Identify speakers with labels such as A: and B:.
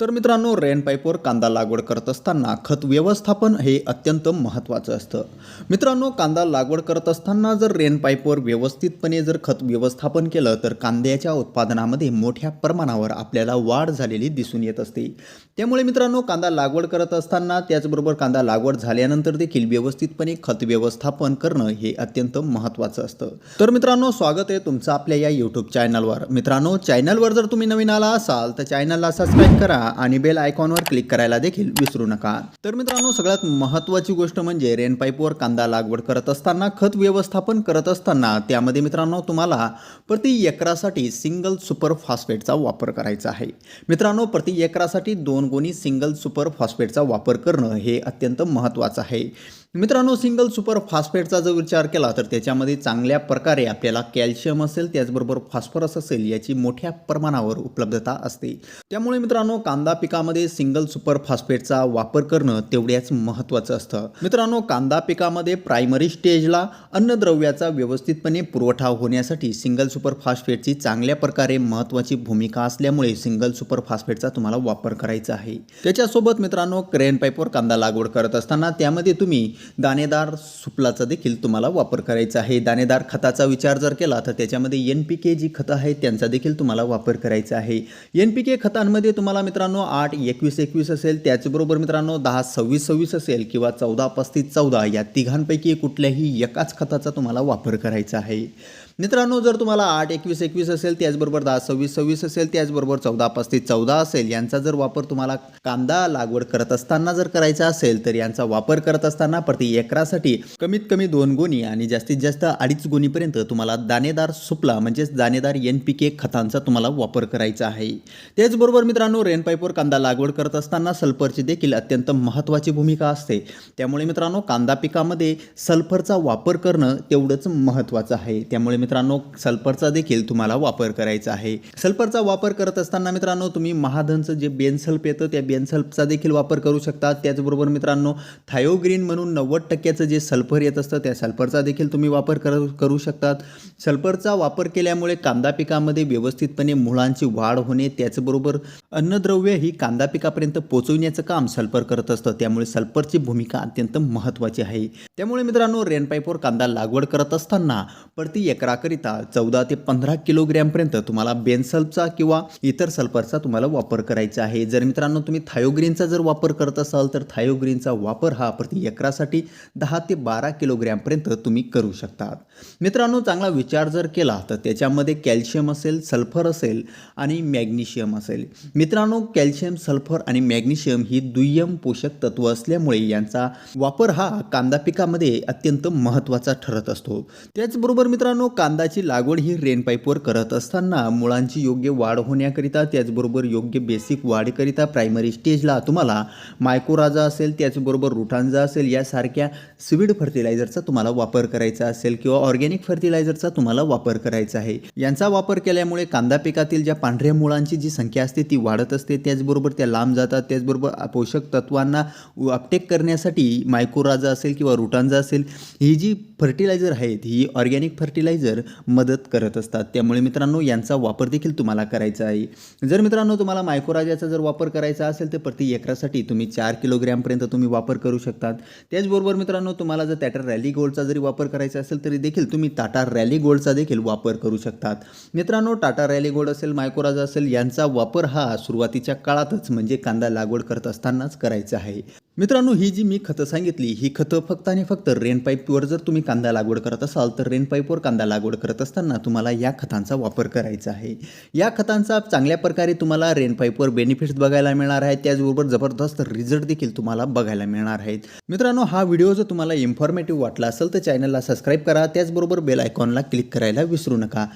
A: तर मित्रांनो रेन पाईपवर कांदा लागवड करत असताना खत व्यवस्थापन हे अत्यंत महत्त्वाचं असतं. मित्रांनो कांदा लागवड करत असताना जर रेन पाईपवर व्यवस्थितपणे जर खत व्यवस्थापन केलं तर कांद्याच्या उत्पादनामध्ये मोठ्या प्रमाणावर आपल्याला वाढ झालेली दिसून येत असते. त्यामुळे मित्रांनो कांदा लागवड करत असताना त्याचबरोबर कांदा लागवड झाल्यानंतर देखील व्यवस्थितपणे खत व्यवस्थापन करणं हे अत्यंत महत्त्वाचं असतं. तर मित्रांनो स्वागत आहे तुमचं आपल्या या यूट्यूब चॅनलवर मित्रांनो चॅनलवर जर तुम्ही नवीन आला असाल तर चॅनलला सबस्क्राईब करा आणि बेल आयकॉनवर क्लिक करायला देखील विसरू नका. तर मित्रांनो सगळ्यात महत्त्वाची गोष्ट म्हणजे रेनपाईपवर कांदा लागवड करत असताना खत व्यवस्थापन करत असताना त्यामध्ये मित्रांनो तुम्हाला प्रति एकरासाठी सिंगल सुपर फॉस्फेटचा वापर करायचा आहे. मित्रांनो प्रति एकरासाठी दोन गुणी सिंगल सुपर फॉस्फेटचा वापर करणं हे अत्यंत महत्त्वाचं आहे. मित्रांनो सिंगल सुपर फॉस्फेटचा जर विचार केला तर त्याच्यामध्ये चांगल्या प्रकारे आपल्याला कॅल्शियम असेल त्याचबरोबर फॉस्फरस असेल याची मोठ्या प्रमाणावर उपलब्धता असते. त्यामुळे मित्रांनो कांदा पिकामध्ये सिंगल सुपर फॉस्फेटचा वापर करणं तेवढ्याच महत्त्वाचं असतं. मित्रांनो कांदा पिकामध्ये प्रायमरी स्टेजला अन्नद्रव्याचा व्यवस्थितपणे पुरवठा होण्यासाठी सिंगल सुपर फॉस्फेटची चांगल्या प्रकारे महत्त्वाची भूमिका असल्यामुळे सिंगल सुपर फॉस्फेटचा तुम्हाला वापर करायचा आहे. त्याच्यासोबत मित्रांनो क्रेन पाईपवर कांदा लागवड करत असताना त्यामध्ये तुम्ही दाणेदार सुपलाचा देखील तुम्हाला वापर करायचा आहे. दाणेदार खताचा विचार जर केला तर त्याच्यामध्ये एन पी के जी खतं आहेत त्यांचा देखील तुम्हाला वापर करायचा आहे. एन पी के खतांमध्ये तुम्हाला मित्रांनो आठ एकवीस एकवीस असेल. त्याचबरोबर मित्रांनो दहा सव्वीस सव्वीस असेल किंवा चौदा पस्तीस चौदा या तिघांपैकी कुठल्याही एकाच खताचा तुम्हाला वापर करायचा आहे. मित्रांनो जर तुम्हाला आठ एकवीस एकवीस असेल त्याचबरोबर दहा सव्वीस सव्वीस असेल त्याचबरोबर चौदा पस्तीस चौदा असेल यांचा जर वापर तुम्हाला कांदा लागवड करत असताना जर करायचा असेल तर यांचा वापर करत असताना प्रति एकरासाठी कमीत कमी दोन गुणी आणि जास्तीत जास्त अडीच गुणीपर्यंत तुम्हाला दाणेदार सुपला म्हणजेच दाणेदार एन पी के खतांचा तुम्हाला वापर करायचा आहे. त्याचबरोबर मित्रांनो रेनपाईपवर कांदा लागवड करत असताना सल्फरची देखील अत्यंत महत्त्वाची भूमिका असते. त्यामुळे मित्रांनो कांदा पिकामध्ये सल्फरचा वापर करणं तेवढंच महत्त्वाचं आहे. त्यामुळे मित्रांनो सल्फरचा देखील तुम्हाला वापर करायचा आहे. सल्फरचा वापर करत असताना मित्रांनो तुम्ही महाधनचं जे बेनसल्फ येतं त्या बेनसल्फचा देखील वापर करू शकता. त्याचबरोबर मित्रांनो थायोग्रीन म्हणून नव्वद टक्क्याचं जे सल्फर येत असतं त्या सल्फरचा देखील तुम्ही वापर कर करू शकतात. सल्फरचा वापर केल्यामुळे कांदा पिकामध्ये व्यवस्थितपणे मुळांची वाढ होणे त्याचबरोबर अन्नद्रव्य ही कांदा पिकापर्यंत पोचविण्याचं काम सल्फर करत असतं. त्यामुळे सल्फरची भूमिका अत्यंत महत्त्वाची आहे. त्यामुळे मित्रांनो रेनपाईपवर कांदा लागवड करत असताना प्रति एकराकरिता चौदा ते पंधरा किलोग्रॅमपर्यंत तुम्हाला बेनसल्फचा किंवा इतर सल्फरचा तुम्हाला वापर करायचा आहे. जर मित्रांनो तुम्ही थायोग्रीनचा जर वापर करत असाल तर थायोग्रीनचा वापर हा प्रति एकरासाठी दहा ते बारा किलोग्रॅमपर्यंत तुम्ही करू शकतात मित्रांनो चांगला विचार जर केला तर त्याच्यामध्ये कॅल्शियम असेल सल्फर असेल आणि मॅग्नेशियम असेल. मित्रांनो कॅल्शियम सल्फर आणि मॅग्नेशियम ही दुय्यम पोषक तत्व असल्यामुळे यांचा वापर हा कांदा पिकामध्ये अत्यंत महत्त्वाचा ठरत असतो. त्याचबरोबर मित्रांनो कांदाची लागवड ही रेन पाईपवर करत असताना मुळांची योग्य वाढ होण्याकरिता त्याचबरोबर योग्य बेसिक वाढीकरिता प्रायमरी स्टेजला तुम्हाला मायकोराजा असेल त्याचबरोबर रुटांजा असेल यासारख्या स्वीड फर्टिलायझरचा तुम्हाला वापर करायचा असेल किंवा ऑर्गॅनिक फर्टिलायझरचा तुम्हाला वापर करायचा आहे. यांचा वापर केल्यामुळे कांदा पिकातील ज्या पांढऱ्या मुळांची जी संख्या असते ती वाढत असते त्याचबरोबर त्या लांब जातात त्याचबरोबर पोषक तत्वांना अपटेक करण्यासाठी मायकोराजा असेल किंवा रुटांजा असेल ही जी फर्टिलायझर आहेत ही ऑर्गॅनिक फर्टिलायझर मदत करत असतात. त्यामुळे मित्रांनो यांचा वापर देखील तुम्हाला करायचा आहे. जर मित्रांनो तुम्हाला मायकोराजाचा जर वापर करायचा असेल तर प्रति एकरासाठी तुम्ही चार किलोग्रॅमपर्यंत तुम्ही वापर करू शकतात. त्याचबरोबर मित्रांनो तुम्हाला जर टाटा रॅली गोल्डचा जरी वापर करायचा असेल तरी देखील तुम्ही टाटा रॅली गोल्डचा देखील वापर करू शकतात. मित्रांनो टाटा रॅली गोल्ड असेल मायकोराजा असेल यांचा वापर हा सुरुवातीच्या काळातच म्हणजे कांदा लागवड करत असतानाच करायचं आहे. मित्रांनो ही जी मी खतं सांगितली ही खतं फक्त आणि फक्त रेन पाईपवर जर तुम्ही कांदा लागवड करत असाल तर रेन पाईपवर कांदा लागवड करत असताना तुम्हाला या खतांचा वापर करायचा आहे. या खतांचा चांगल्या प्रकारे तुम्हाला रेन पाईपवर बेनिफिट्स बघायला मिळणार आहेत. त्याचबरोबर जबरदस्त रिझल्ट देखील तुम्हाला बघायला मिळणार आहेत. मित्रांनो हा व्हिडिओ जर तुम्हाला इन्फॉर्मेटिव्ह वाटला असेल तर चॅनलला सबस्क्राईब करा. त्याचबरोबर बेल आयकॉनला क्लिक करायला विसरू नका.